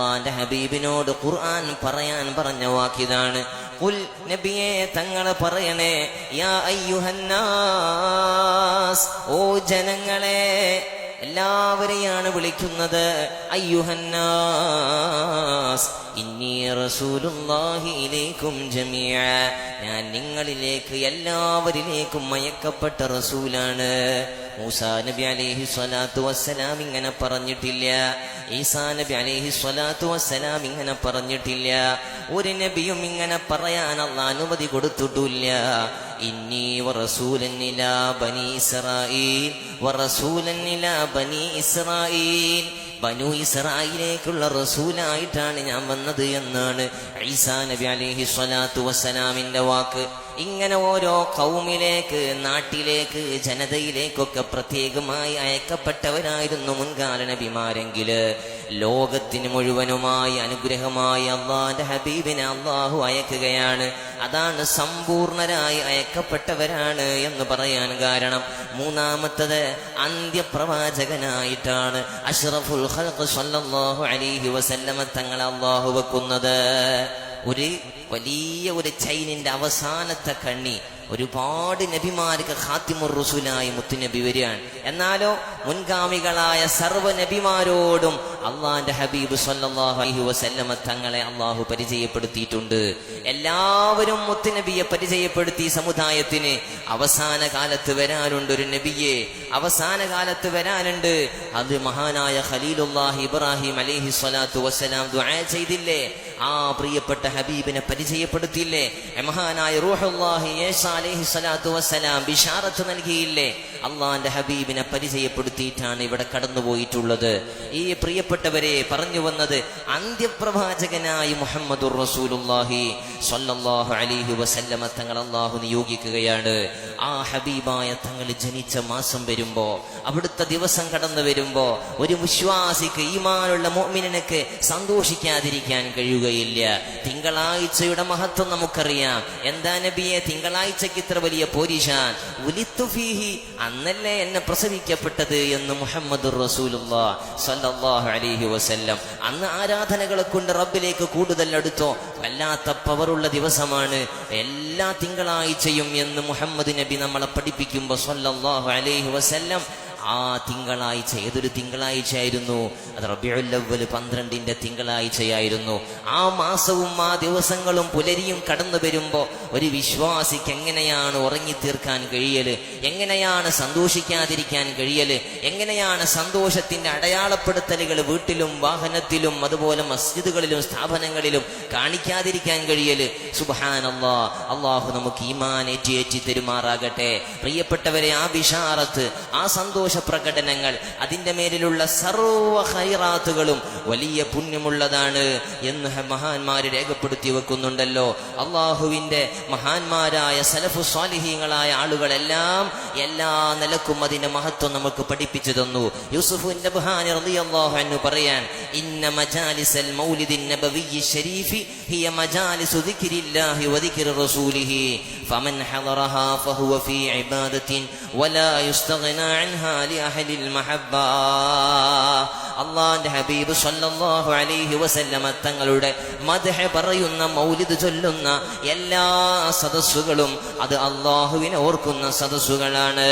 അള്ളാന്റെ ഹബീബിനോട് ഖുർആൻ പറയാൻ പറഞ്ഞ വാക്കിതാണ്. കുൽ നബിയെ തങ്ങൾ പറയണേ യാ അയ്യുഹന്നാസ് ഓ ജനങ്ങളെ എല്ലാവരെയാണ് വിളിക്കുന്നത്. അയ്യുഹന്നാസ് ഇന്നി ഞാൻ നിങ്ങളിലേക്ക് എല്ലാവരിലേക്കും മയക്കപ്പെട്ട റസൂലാണ്. മൂസാ നബി അലൈഹി സ്വലാത്തു വസ്സലാം ഇങ്ങനെ പറഞ്ഞിട്ടില്ല. ഈസാ നബി അലൈഹി സ്വലാത്തു വസ്സലാം ഇങ്ങനെ പറഞ്ഞിട്ടില്ല. ഒരു നബിയും ഇങ്ങനെ പറയാൻ അനുമതി കൊടുത്തിട്ടില്ല. ഇന്നി വറസൂലൻ إلى بني ഇസ്രായീൽ വറസൂലൻ إلى بني ഇസ്രായീൽ ബനു ഇസ്രായിലേക്കുള്ള റസൂലായിട്ടാണ് ഞാൻ വന്നത് എന്നാണ് ഈസാ നബി അലിഹി സ്വലാത്തു വസ്സലാമിന്റെ വാക്ക്. ഇങ്ങനെ ഓരോ കൗമിലേക്ക് നാട്ടിലേക്ക് ജനതയിലേക്കൊക്കെ പ്രത്യേകമായി അയക്കപ്പെട്ടവരായിരുന്നു മുൻകാല നബിമാരെങ്കിൽ ലോകത്തിന് മുഴുവനുമായി അനുഗ്രഹമായി അള്ളാന്റെ ഹബീബിനെ അള്ളാഹു അയക്കുകയാണ്. അതാണ് സമ്പൂർണരായി അയക്കപ്പെട്ടവരാണ് എന്ന് പറയാൻ കാരണം. മൂന്നാമത്തത് അന്ത്യപ്രവാചകനായിട്ടാണ് അഷ്റഫുൽ സല്ലല്ലാഹു അലൈഹി വസല്ലമ തങ്ങളെ അള്ളാഹു വെക്കുന്നത്. ഒരു വലിയ ഒരു ചൈനിന്റെ അവസാനത്തെ കണ്ണി ഒരുപാട് നബിമാർക്ക് ഖാത്തിമുർ റുസുലായി മുത്തുനബി വരികയാണ്. എന്നാലോ മുൻഗാമികളായ സർവ നബിമാരോടും അള്ളാന്റെ ഹബീബ് സല്ലല്ലാഹു അലൈഹി വസല്ലമ തങ്ങളെ അള്ളാഹു പരിചയപ്പെടുത്തിയിട്ടുണ്ട്. എല്ലാവരും മുത്തുനബിയെ പരിചയപ്പെടുത്തി സമുദായത്തിന്. അവസാന കാലത്ത് വരാനുണ്ട് ഒരു നബിയെ. അവസാന കാലത്ത് വരാനുണ്ട്. അത് മഹാനായ ഖലീലുല്ലാഹി ഇബ്രാഹിം അലൈഹി സ്വലാത്തു വസ്സലാം ദുആ ചെയ്തില്ലേ? ആ പ്രിയപ്പെട്ട ഹബീബിനെ പരിചയപ്പെടുത്തിയില്ലേ? മഹാനായ റൂഹുല്ലാഹി യേശ അലൈഹി സ്വലാത്തു വസ്സലാം ബിഷാറത്ത് നൽകിയില്ലേ? അള്ളാന്റെ ഹബീബിനെ പരിചയപ്പെടുത്തിയിട്ടാണ് ഇവിടെ കടന്നുപോയിട്ടുള്ളത്. ഈ പ്രിയപ്പെട്ടവരെ പറഞ്ഞു വന്നത് അന്ത്യപ്രവാചകനായി മുഹമ്മദുർ റസൂലുല്ലാഹി സ്വല്ലല്ലാഹു അലൈഹി വസല്ലമ തങ്ങൾ അള്ളാഹു നിയോഗിക്കുകയാണ്. ആ ഹബീബായ തങ്ങൾ ജനിച്ച മാസം വരുമ്പോ അവിടുത്തെ ദിവസം കടന്നു വരുമ്പോ ഒരു വിശ്വാസിക്ക് ഈമാനുള്ള മോമിനക്ക് സന്തോഷിക്കാതിരിക്കാൻ കഴിയുകയില്ല. തിങ്കളാഴ്ചയുടെ മഹത്വം നമുക്കറിയാം. എന്താ നബിയെ തിങ്കളാഴ്ചക്ക് ഇത്ര വലിയ പോരിഷാൻ ഉലിത്തുഫീഹി അന്നല്ലേ എന്നെ പ്രസവിക്കപ്പെട്ടത്? എന്ന് മുഹമ്മദ് സല്ലല്ലാഹു അലൈഹി വസല്ലം. അന്ന് ആരാധനകളെ കൊണ്ട് റബ്ബിലേക്ക് കൂടുതൽ അടുത്തോ വല്ലാത്ത പവറുള്ള ദിവസമാണ്. എല്ലാ തിങ്കളാഴ്ചയും എന്ന് മുഹമ്മദ് നബി നമ്മളെ പഠിപ്പിക്കുമ്പോൾ സല്ലല്ലാഹു അലൈഹി വസല്ലം ആ തിങ്കളാഴ്ച ഏതൊരു തിങ്കളാഴ്ചയായിരുന്നു? അത് റബിയുല്ലവൽ പന്ത്രണ്ടിന്റെ തിങ്കളാഴ്ചയായിരുന്നു. ആ മാസവും ആ ദിവസങ്ങളും പുലരിയും കടന്നു വരുമ്പോ ഒരു വിശ്വാസിക്ക് എങ്ങനെയാണ് ഉറങ്ങി തീർക്കാൻ കഴിയൽ? എങ്ങനെയാണ് സന്തോഷിക്കാതിരിക്കാൻ കഴിയൽ? എങ്ങനെയാണ് സന്തോഷത്തിന്റെ അടയാളപ്പെടുത്തലുകൾ വീട്ടിലും വാഹനത്തിലും അതുപോലെ മസ്ജിദുകളിലും സ്ഥാപനങ്ങളിലും കാണിക്കാതിരിക്കാൻ കഴിയൽ? സുബാനല്ലാ അള്ളാഹു നമുക്ക് ഈമാൻ ഏറ്റി ഏറ്റി തെരുമാറാകട്ടെ. പ്രിയപ്പെട്ടവരെ ആ വിഷാറത്ത് ആ സന്തോഷ പ്രകടനങ്ങൾ അതിന്റെ മേലിലുള്ള സർവ ഹൈറാത്തുകളും വലിയ പുണ്യമുള്ളതാണ് എന്ന് മഹാന്മാർ രേഖപ്പെടുത്തി വെക്കുന്നുണ്ടല്ലോ. അള്ളാഹുവിന്റെ മഹാന്മാരായ സലഫു സ്വാലിഹീങ്ങളായ ആളുകളെല്ലാം എല്ലാ നിലക്കും അതിന്റെ മഹത്വം നമുക്ക് പഠിപ്പിച്ചു തന്നു. യൂസുഫുന്റെ നബ്ഹാനി റളിയല്ലാഹു അൻഹു പറയാൻ ഇന്ന മജാലിസൽ മൗലിദിൻ ഹിയ മജാലിസു ദിക്രില്ലാഹി വദിക്രി റസൂലിഹി ഫമൻ ഹളറഹാ ഫഹുവ ഫീ ഇബാദത്തിൻ വലാ يستغنى അൻഹാ لأحد മഹബ്ബ അള്ളാന്റെ ഹബീബ് സല്ലല്ലാഹു അലൈഹി വസല്ലമ തങ്ങളുടെ മദ്ഹ് പറയുന്ന മൗലിദ് ചൊല്ലുന്ന എല്ലാ സദസ്സുകളും അത് അള്ളാഹുവിനെ ഓർക്കുന്ന സദസ്സുകളാണ്.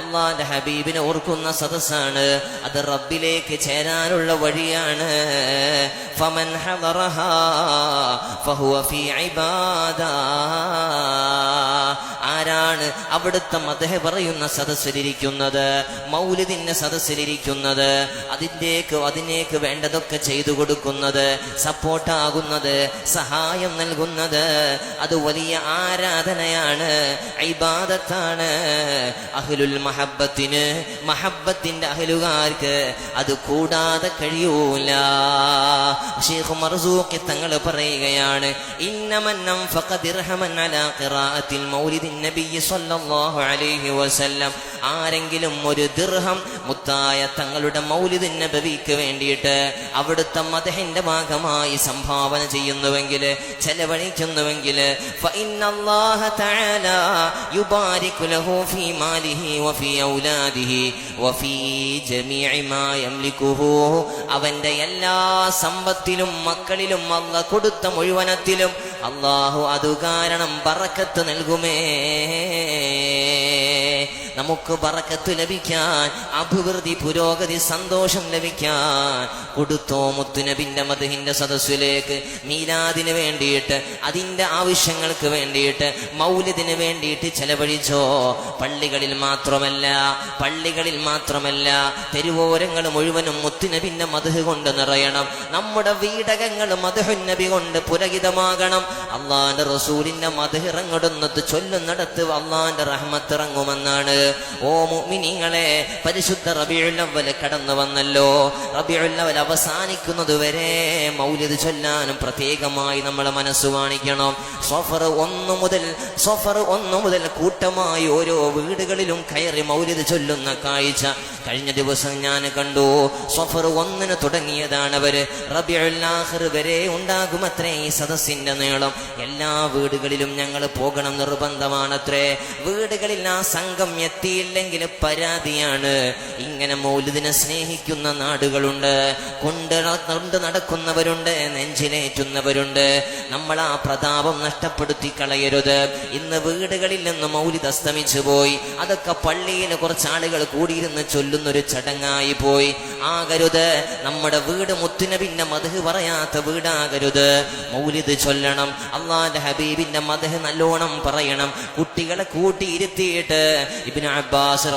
അള്ളാന്റെ ഹബീബിനെ ഓർക്കുന്ന സദസ്സാണ്. അത് റബ്ബിലേക്ക് ചേരാനുള്ള വഴിയാണ്. ഫമൻ ഹദറഹാ ഫഹുവ ഫീ ഇബാദ. ആരാണ് അവിടുത്തെ മതഹ പറയുന്ന സദസ്സിലിരിക്കുന്നത്? മൗലിദിന്റെ സദസ്സിലിരിക്കുന്നത്. അതിന്റെക്ക് അതിനേക്ക് വേണ്ടതൊക്കെ ചെയ്തു കൊടുക്കുന്നത് സപ്പോർട്ടാകുന്നത് സഹായം നൽകുന്നത്. അത് വലിയ ആരാധനയാണ് ഐബാദത്താണ് അഹ്ലുൽ മഹബത്തിന് മഹബത്തിന്റെ അഹലുകാർക്ക് അത് കൂടാതെ കഴിയൂല. ഷേഖ് മർസൂഖി തങ്ങൾ പറയുകയാണ് ഇന്നമന്നം ഫഖദിർഹമൻ അലാ ഖിറാഅത്തിൽ മൗലിദിൻ നബി സല്ലല്ലാഹു അലൈഹി വസല്ലം ആരെങ്കിലും ഒരു ദിർഹം മുത്തായ തങ്ങളുടെ മൗലിദ് നബവിക്ക് വേണ്ടിയിട്ട് അവിടുത്തെ മതഹിന്റെ ഭാഗമായി സംഭാവന ചെയ്യുന്നുവെങ്കിൽ ചെലവഴിക്കുന്നുവെങ്കിൽ അവന്റെ എല്ലാ സമ്പത്തിലും മക്കളിലും അല്ല കൊടുത്ത മുഴുവനത്തിലും അള്ളാഹു അതു കാരണം പറക്കത്ത് നൽകുമേ. നമുക്ക് പറക്കത്ത് ലഭിക്കാൻ അഭിവൃദ്ധി പുരോഗതി സന്തോഷം ലഭിക്കാൻ കൊടുത്തോ മുത്തുനബിന്റെ മധുഹിന്റെ സദസ്സിലേക്ക്. മീലാദിന് വേണ്ടിയിട്ട് അതിന്റെ ആവശ്യങ്ങൾക്ക് വേണ്ടിയിട്ട് മൗലിദിന് വേണ്ടിയിട്ട് ചെലവഴിച്ചോ. പള്ളികളിൽ മാത്രമല്ല പള്ളികളിൽ മാത്രമല്ല തെരുവോരങ്ങൾ മുഴുവനും മുത്തുനബിന്റെ മധു കൊണ്ട് നിറയണം. നമ്മുടെ വീടകങ്ങൾ മധുനബി കൊണ്ട് പുരഹിതമാകണം. അള്ളാന്റെ റസൂലിന്റെ മധുഹിറങ്ങിടുന്നത് ചൊല്ലുന്നിടത്ത് അള്ളാന്റെ റഹ്മത്ത് ഇറങ്ങുമെന്നാണ്. ഓ മുഅ്മിനീങ്ങളെ പരിശുദ്ധ റബീഉൽ അവൽ കടന്നു വന്നല്ലോ. റബീഉൽ അവസാനിക്കുന്നത് വരെ മൗലിദ് ചൊല്ലാനും പ്രത്യേകമായി നമ്മൾ മനസ്സ് കാണിക്കണം സഫർ ഒന്നു മുതൽ സഫർ ഒന്നു മുതൽ കൂട്ടമായി ഓരോ വീടുകളിലും കയറി മൗലിദ് ചൊല്ലുന്ന കാഴ്ച കഴിഞ്ഞ ദിവസം ഞാൻ കണ്ടു. സഫർ ഒന്നിന് തുടങ്ങിയതാണ് അവർ. റബിയുല്ലാഹിർ വരെ ഉണ്ടാകുമത്രേ ഈ സദസ്സിന്റെ നീളം. എല്ലാ വീടുകളിലും ഞങ്ങൾ പോകണം നിർബന്ധമാണത്രേ. വീടുകളിൽ ആ സംഘം എത്തിയില്ലെങ്കിൽ പരാതിയാണ്. ഇങ്ങനെ മൗലിദിനെ സ്നേഹിക്കുന്ന നാടുകളുണ്ട്. കൊണ്ട് കൊണ്ട് നടക്കുന്നവരുണ്ട് നെഞ്ചിലേറ്റുന്നവരുണ്ട്. നമ്മൾ ആ പ്രതാപം നഷ്ടപ്പെടുത്തി കളയരുത് ഇന്ന് വീടുകളിൽ നിന്ന് മൗലിദ് അസ്തമിച്ചു പോയി. അതൊക്കെ പള്ളിയിൽ കുറച്ച് ആളുകൾ കൂടിയിരുന്ന് ചൊല്ലുന്നൊരു ചടങ്ങായി പോയി. ആകരുത്. നമ്മുടെ വീട് മുത്തുനബിന്റെ മധു പറയാത്ത വീടാകരുത്. മൗലിദ് ചൊല്ലണം. അള്ളാന്റെ ഹബീബിന്റെ മധു നല്ലോണം പറയണം. കുട്ടികളെ കൂട്ടിയിരുത്തിയിട്ട് ഇബ്നു അബ്ബാസ്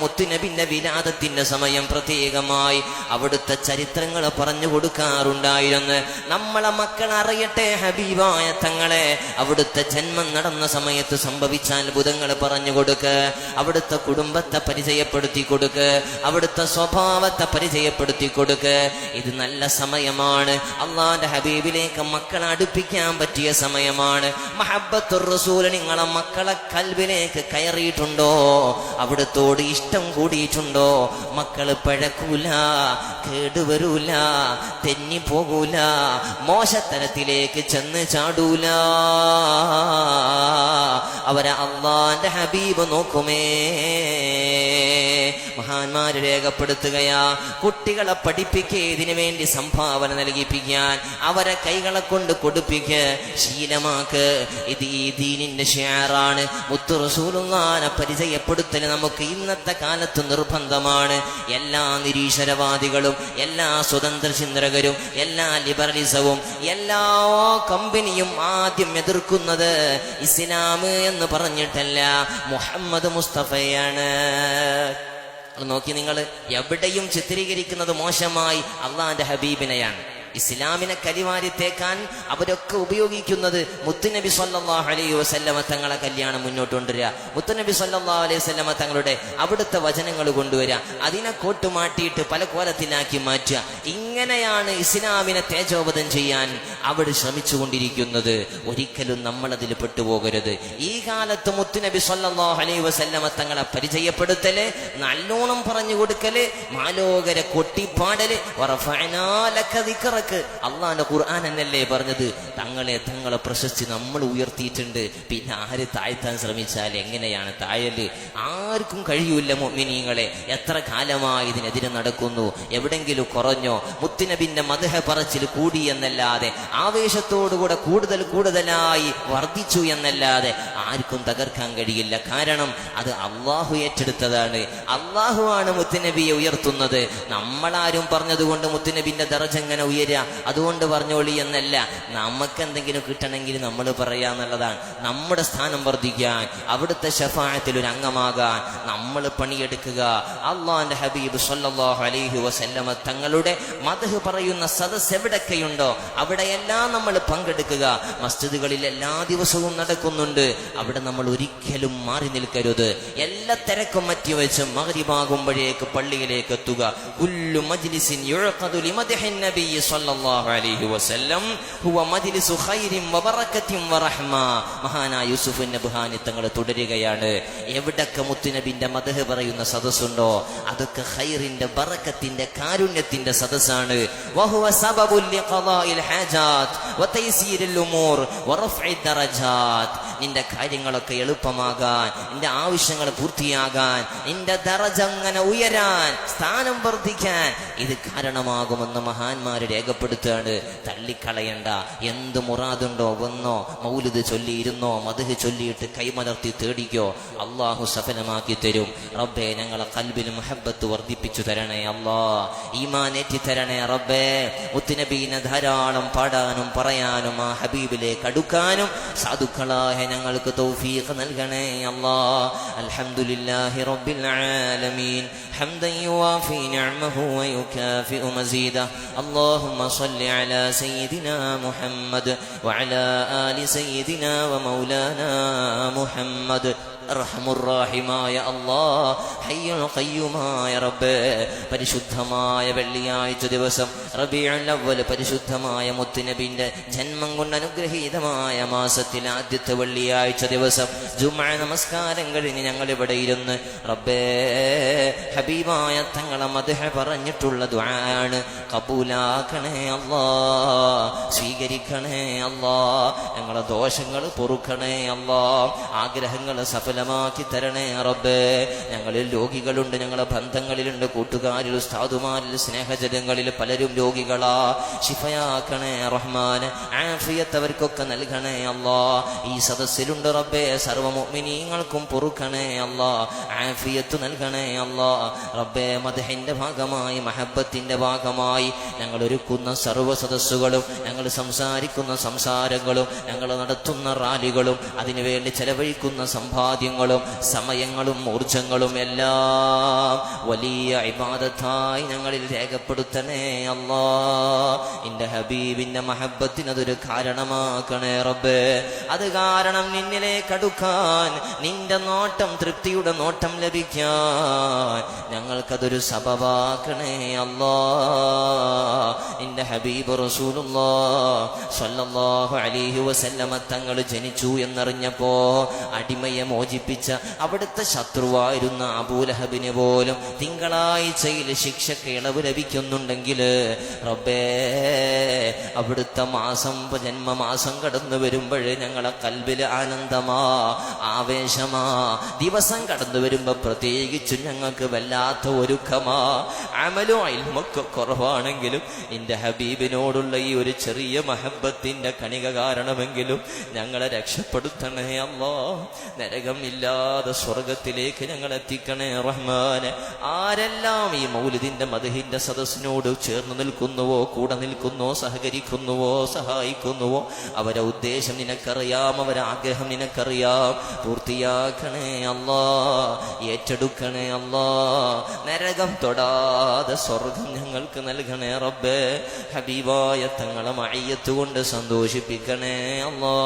മുത്തുനബിന്റെ വിലാദത്തിന്റെ സമയം പ്രത്യേകമായി അവിടുത്തെ ചരിത്രങ്ങൾ പറഞ്ഞു കൊടുക്കാറുണ്ടായിരുന്നു. നമ്മളെ മക്കൾ അറിയട്ടെ ഹബീബായ തങ്ങളെ അവിടുത്തെ ജന്മം നടന്ന സമയത്ത് സംഭവിച്ച അത്ഭുതങ്ങൾ പറഞ്ഞു കൊടുക്ക്. അവിടുത്തെ കുടുംബത്തെ പരിചയപ്പെടുത്തി കൊടുക്ക്. അവിടുത്തെ സ്വഭാവത്തെ പരിചയപ്പെടുത്തി കൊടുക്ക്. ഇത് നല്ല സമയമാണ്. അള്ളാന്റെ ഹബീബിലേക്ക് മക്കളെ അടുപ്പിക്കാൻ പറ്റിയ സമയമാണ്. മഹബത്തുർ റസൂൽ നിങ്ങളെ മക്കളെ കൽവിലേക്ക് കയറിയിട്ടുണ്ടോ? അവിടുത്തോട് ഇഷ്ടം കൂടിയിട്ടുണ്ടോ? മക്കൾ പഴക്കൂല കേടുവരൂല തെന്നി പോകൂല മോശത്തരത്തിലേക്ക് ചെന്ന് ചാടൂല. അവരെ അള്ളാന്റെ ഹബീബ് നോക്കുമേ. മഹാന്മാര് രേഖപ്പെടുത്തുകയാ. കുട്ടികളെ പഠിപ്പിക്കുക ഇതിനു വേണ്ടി സംഭാവന നൽകിപ്പിക്കാൻ. അവരെ കൈകളെ കൊണ്ട് കൊടുപ്പിക്ക. ശീലമാക്ക്. ഇത് ഈ ദീനിന്റെ ഷെയറാണ്. മുത്തു റസൂലുള്ളാനെ പരിചയപ്പെടുത്തൽ നമുക്ക് ഇന്നത്തെ കാലത്ത് നിർബന്ധമാണ്. എല്ലാ നിരീശ്വരവാദികളും എല്ലാ സ്വതന്ത്ര ചിന്തകരും എല്ലാ ലിബറലിസവും എല്ലാ കമ്പനിയും ആദ്യം എതിർക്കുന്നത് ഇസ്ലാം എന്ന് പറഞ്ഞിട്ടല്ല. മുഹമ്മദ് മുസ്തഫയാണ്. നോക്കി നിങ്ങൾ എവിടെയും ചിത്രീകരിക്കുന്നത് മോശമായി അള്ളാന്റെ ഹബീബിനെയാണ്. ഇസ്ലാമിനെ കരിവാരി തേക്കാൻ അവരൊക്കെ ഉപയോഗിക്കുന്നത് മുത്തുനബി സല്ലാഹ് അലൈഹി വസല്ലമ തങ്ങളെ കല്യാണം മുന്നോട്ട് കൊണ്ടുവരിക. മുത്തുനബി സല്ലല്ലാഹു അലൈഹി വസല്ലമ തങ്ങളുടെ അവിടുത്തെ വചനങ്ങൾ കൊണ്ടുവരിക. അതിനെ കോട്ടുമാട്ടിയിട്ട് പല കോലത്തിലാക്കി മാറ്റുക. ഇങ്ങനെയാണ് ഇസ്ലാമിനെ തേജോപതം ചെയ്യാൻ അവിടെ ശ്രമിച്ചുകൊണ്ടിരിക്കുന്നത്. ഒരിക്കലും നമ്മൾ അതിൽ പെട്ടുപോകരുത്. ഈ കാലത്ത് മുത്തുനബി സല്ലല്ലാഹു അലൈഹി വസല്ലമ തങ്ങളെ പരിചയപ്പെടുത്തൽ നല്ലോണം പറഞ്ഞു കൊടുക്കൽ മാലോകരെ കൊട്ടിപ്പാടൽ ലക അള്ളാന്റെ ഖുർആൻ എന്നല്ലേ പറഞ്ഞത്? തങ്ങളെ തങ്ങളെ പ്രശസ്തി നമ്മൾ ഉയർത്തിയിട്ടുണ്ട്. പിന്നെ ആര് താഴ്ത്താൻ ശ്രമിച്ചാൽ എങ്ങനെയാണ് താഴൽ? ആർക്കും കഴിയൂല്ല മൊമിനീങ്ങളെ. എത്ര കാലമായി ഇതിനെതിരെ നടക്കുന്നു? എവിടെങ്കിലും കുറഞ്ഞോ? മുത്തുനബിന്റെ മതഹ പറച്ചിൽ കൂടി എന്നല്ലാതെ ആവേശത്തോടുകൂടെ കൂടുതൽ കൂടുതലായി വർദ്ധിച്ചു എന്നല്ലാതെ ആർക്കും തകർക്കാൻ കഴിയില്ല. കാരണം അത് അള്ളാഹു ഏറ്റെടുത്തതാണ്. അള്ളാഹു ആണ് മുത്തുനബിയെ ഉയർത്തുന്നത്. നമ്മളാരും പറഞ്ഞതുകൊണ്ട് മുത്തുനബിന്റെ ദർജ എങ്ങനെ ഉയരുക അതുകൊണ്ട് പറഞ്ഞോളി എന്നല്ല. നമുക്ക് എന്തെങ്കിലും കിട്ടണമെങ്കിൽ നമ്മൾ പറയാന്നുള്ളതാണ് നമ്മുടെ സ്ഥാനം വർദ്ധിക്കാൻ അവിടുത്തെ ഷഫായത്തിൽ ഒരു അംഗമാകാൻ നമ്മൾ പണിയെടുക്കുക. അള്ളാന്റെ ഹബീബ് സല്ലല്ലാഹു അലൈഹി വസല്ലമ തങ്ങളുടെ മതഹ് പറയുന്ന സദസ് എവിടൊക്കെയുണ്ടോ അവിടെയെല്ലാം നമ്മൾ പങ്കെടുക്കുക. മസ്ജിദുകളിൽ എല്ലാ ദിവസവും നടക്കുന്നുണ്ട്. അവിടെ നമ്മൾ ഒരിക്കലും മാറി നിൽക്കരുത്. എല്ലാ തിരക്കും മറ്റി വെച്ച് മകരിമാകുമ്പോഴേക്ക് പള്ളിയിലേക്ക് എത്തുക. കുല്ലു മജ്ലിസിൻ അലൈഹി വസല്ലം മഹാനായ തുടരുകയാണ്. എവിടൊക്കെ മുത്തുനബിന്റെ മതഹ് പറയുന്ന സദസ്സുണ്ടോ അതൊക്കെ ഖൈറിന്റെ ബറക്കത്തിന്റെ കാരുണ്യത്തിന്റെ സദസ്സാണ്. നിന്റെ കാര്യങ്ങളൊക്കെ എളുപ്പമാകാൻ നിന്റെ ആവശ്യങ്ങൾ പൂർത്തിയാകാൻ നിന്റെ ദറജങ്ങനെ ഉയരാൻ സ്ഥാനം വർദ്ധിക്കാൻ ഇത് കാരണമാകുമെന്ന് മഹാന്മാര് രേഖപ്പെടുത്തുകയാണ് തള്ളിക്കളയണ്ട എന്ത് മുറാദുണ്ടോ വന്നോ മൗലിദ് ചൊല്ലിയിരുന്നോ മധുഹ് ചൊല്ലിയിട്ട് കൈമലർത്തി തേടിക്കോ അള്ളാഹു സഫലമാക്കി തരും റബ്ബേ ഞങ്ങളെ കൽബിൽ മുഹബത്ത് വർദ്ധിപ്പിച്ചു തരണേ അല്ലാ ഈമാനേറ്റി തരണേ റബ്ബേ മുത്തുനബീനെ ധാരാളം പാടാനും പറയാനും ആ ഹബീബിലേക്ക് അടുക്കാനും സാധുക്കളായ ഞങ്ങൾക്ക് തൗഫീഖ് നൽകണേ അല്ലാ അൽഹംദുലില്ലാഹി റബ്ബിൽ ആലമീൻ حمدا يوافي نعمه ويكافئ مزيده اللهم صل على سيدنا محمد وعلى آل سيدنا ومولانا محمد റഹമുറാഹിമായ അല്ലാ ഹയ്യുൽ ഖയ്യുമായ റബ്ബേ പരിശുദ്ധമായ വെള്ളിയാഴ്ച ദിവസം റബീഉൽ അവ്വൽ പരിശുദ്ധമായ മുത്തുനബിന്റെ ജന്മം കൊണ്ട് അനുഗ്രഹീതമായ മാസത്തിൽ ആദ്യത്തെ വെള്ളിയാഴ്ച ദിവസം ജുമഅ നമസ്കാരം കഴിഞ്ഞ് ഞങ്ങൾ ഇവിടെ ഇരുന്ന് റബ്ബേ ഹബീബായ തങ്ങളെ മധുഹ പറഞ്ഞിട്ടുള്ള ദുആണ് കബൂലാക്കണേ അല്ലാ സ്വീകരിക്കണേ അല്ലാ ഞങ്ങളെ ദോഷങ്ങൾ പൊറുക്കണേ അല്ലാ ആഗ്രഹങ്ങൾ സഫലമാക്കി തരണേ റബ്ബേ. ഞങ്ങളിൽ രോഗികളുണ്ട് ഞങ്ങളെ ബന്ധങ്ങളിലുണ്ട് കൂട്ടുകാരിൽ ഉസ്താദുമാരിൽ സ്നേഹജനങ്ങളിൽ പലരും രോഗികളാ. ശിഫയാക്കണേ റഹ്മാൻ ആഫിയത്ത് അവർക്കൊക്കെ നൽകണേ അല്ലാ. ഈ സദസ്സിലുണ്ട് റബ്ബേ സർവമോമിനീങ്ങൾക്കും പൊറുക്കണേ അല്ലാ. ആഫിയത്ത് നൽകണേ അല്ലാ. റബ്ബേ മദഹിന്റെ ഭാഗമായി മഹബത്തിന്റെ ഭാഗമായി ഞങ്ങൾ ഒരുക്കുന്ന സർവ സദസ്സുകളും ഞങ്ങൾ സംസാരിക്കുന്ന സംസാരങ്ങളും ഞങ്ങൾ നടത്തുന്ന റാലികളും അതിനുവേണ്ടി ചെലവഴിക്കുന്ന സമ്പാദ്യങ്ങളും സമയങ്ങളും ഊർജങ്ങളും എല്ലാം വലിയ ഇബാദത്തായി ഞങ്ങളിൽ രേഖപ്പെടുത്തണേ അല്ലാ. എന്റെ ഹബീബിന്റെ മഹബത്തിന് അതൊരു കാരണമാക്കണേ റബ്ബേ. അത് കാരണം നിന്നിലേക്ക് അടുക്കാൻ നിന്റെ നോട്ടം തൃപ്തിയുടെ നോട്ടം ലഭിക്കാൻ ഞങ്ങൾക്കതൊരു സബബാക്കണേ അല്ലാ. എന്റെ ഹബീബ് റസൂലുള്ള സല്ലല്ലാഹു അലൈഹി വസല്ലമ തങ്ങൾ ജനിച്ചു എന്നറിഞ്ഞപ്പോ അടിമയെ മോചിപ്പിച്ച അവിടുത്തെ ശത്രുവായിരുന്ന അബൂലഹബിന് പോലും തിങ്കളാഴ്ചയിൽ ശിക്ഷക്ക് ഇളവ് ലഭിക്കുന്നുണ്ടെങ്കിൽ റബ്ബേ അവിടുത്തെ മാസം ജന്മമാസം കടന്നു വരുമ്പോഴേ ഞങ്ങളെ കൽവിൽ ആനന്ദമാ ആവേശമാ. ദിവസം കടന്നു വരുമ്പോൾ പ്രത്യേകിച്ചും ഞങ്ങൾക്ക് വല്ലാത്ത ഒരുക്കമാ. അമലോ അയൽമൊക്കെ കുറവാണെങ്കിലും എന്റെ ഹബീബിനോടുള്ള ഈ ഒരു ചെറിയ മഹബത്തിന്റെ കണിക കാരണമെങ്കിലും ഞങ്ങളെ രക്ഷപ്പെടുത്തണേ അല്ലോ. നരകം ഇല്ലാതെ സ്വർഗത്തിലേക്ക് ഞങ്ങൾ എത്തിക്കണേ റഹ്മാന്. ആരെല്ലാം ഈ മൗലിദിന്റെ മധുഹിന്റെ സദസ്സിനോട് ചേർന്ന് നിൽക്കുന്നുവോ കൂടെ നിൽക്കുന്നുവോ സഹകരിക്കുന്നുവോ സഹായിക്കുന്നുവോ? അവരെ ഉദ്ദേശം നിനക്കറിയാം അവരെ ആഗ്രഹം നിനക്കറിയാം. പൂർത്തിയാക്കണേ അല്ലാ ഏറ്റെടുക്കണേ അല്ലാ നരകം തൊടാതെ സ്വർഗം ഞങ്ങൾക്ക് നൽകണേ റബ്ബേ. ഹബീബായ തങ്ങളെ മഴയത്തുകൊണ്ട് കൊണ്ട് സന്തോഷിപ്പിക്കണേ അല്ലാ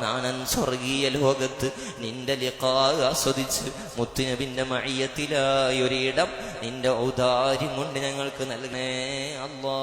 നാനൻ സ്വർഗീയ ലോകത്ത് നിന്റെ ലിഖാസ്വദിച്ച് മുത്തുനബിന്റെ മഴിയത്തിലായി ഒരിടം നിന്റെ ഔദാര്യം കൊണ്ട് ഞങ്ങൾക്ക് നൽകണേ അല്ലാ.